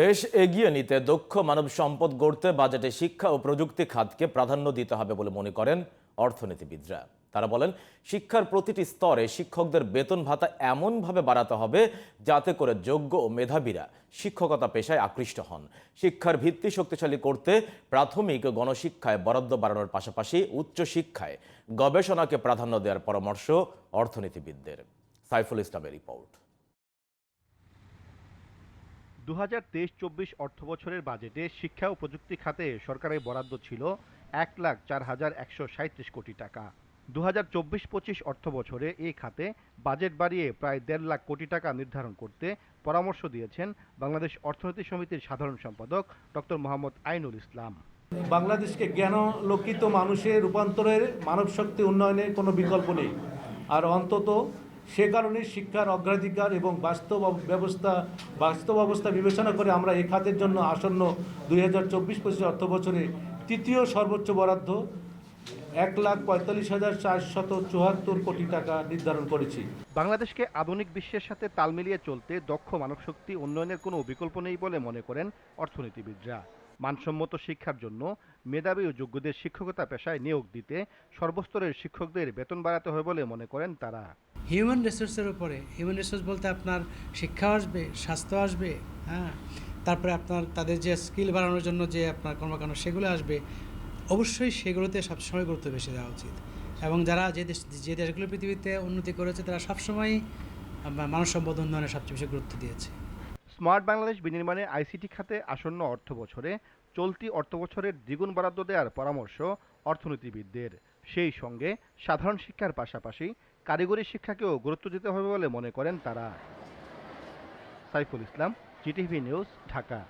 দেশ এগিয়ে নিতে দক্ষ মানব সম্পদ গড়তে বাজেটে শিক্ষা ও প্রযুক্তি খাতকে প্রাধান্য দিতে হবে বলে মনে করেন অর্থনীতিবিদরা। তারা বলেন, শিক্ষার প্রতিটি স্তরে শিক্ষকদের বেতন ভাতা এমনভাবে বাড়াতে হবে যাতে করে যোগ্য ও মেধাবীরা শিক্ষকতা পেশায় আকৃষ্ট হন। শিক্ষার ভিত্তি শক্তিশালী করতে প্রাথমিক গণশিক্ষায় বরাদ্দ বাড়ানোর পাশাপাশি উচ্চশিক্ষায় গবেষণাকে প্রাধান্য দেওয়ার পরামর্শ অর্থনীতিবিদদের। সাইফুল ইসলামের রিপোর্ট। দু হাজার তেইশ চব্বিশ অর্থ বছরের বাজেটে শিক্ষা ও প্রযুক্তি খাতে সরকারের বরাদ্দ ছিল এক লাখ চার হাজার একশো সাঁত্রিশ কোটি টাকা। দু হাজার চব্বিশ পঁচিশ অর্থ বছরে এই খাতে বাজেট বাড়িয়ে প্রায় দেড় লাখ কোটি টাকা নির্ধারণ করতে পরামর্শ দিয়েছেন বাংলাদেশ অর্থনীতি সমিতির সাধারণ সম্পাদক ডক্টর মোহাম্মদ আইনুল ইসলাম। বাংলাদেশকে জ্ঞানলোকিত মানুষের রূপান্তরের মানব শক্তি উন্নয়নের কোনো বিকল্প নেই। আর অন্তত সে কারণে শিক্ষার অগ্রাধিকার এবং বাস্তব ব্যবস্থা, বাস্তব অবস্থা বিবেচনা করে আমরা এই খাতের জন্য আসন্ন দুই হাজার চব্বিশ পঁচিশ অর্থ বছরে তৃতীয় সর্বোচ্চ বরাদ্দ এক লাখ পঁয়তাল্লিশ হাজার চারশত চুয়াত্তর কোটি টাকা নির্ধারণ করেছি। বাংলাদেশকে আধুনিক বিশ্বের সাথে তাল মিলিয়ে চলতে দক্ষ মানবশক্তি উন্নয়নের কোনো বিকল্প নেই বলে মনে করেন অর্থনীতিবিদরা। মানসম্মত শিক্ষার জন্য মেধাবী ও যোগ্যদের শিক্ষকতা পেশায় নিয়োগ দিতে সর্বস্তরের শিক্ষকদের বেতন বাড়াতে হবে বলে মনে করেন তারা। হিউম্যান রিসোর্সের উপরে হিউম্যান রিসোর্স বলতে আপনার শিক্ষা আসবে, স্বাস্থ্য আসবে হ্যাঁ? তারপরে আপনার, তাদের যে স্কিল বাড়ানোর জন্য যে আপনার কর্মকাণ্ড, সেগুলো আসবে। অবশ্যই সেগুলোতে সবসময় গুরুত্ব বেশি দেওয়া উচিত। এবং যারা যে দেশ, যে দেশগুলো পৃথিবীতে উন্নতি করেছে, তারা সবসময় মানব সম্পদ উন্নয়নে সবচেয়ে বেশি গুরুত্ব দিয়েছে। স্মার্ট বাংলাদেশ বিনির্মাণে আইসিটি খাতে আসন্ন অর্থ বছরে চলতি অর্থ বছরের দ্বিগুণ বরাদ্দ দেওয়ার পরামর্শ অর্থনীতিবিদদের। সেই সঙ্গে সাধারণ শিক্ষার পাশাপাশি কারিগরি শিক্ষাকেও গুরুত্ব দিতে হবে বলে মনে করেন তারা। Saiful Islam, GTV news, Dhaka.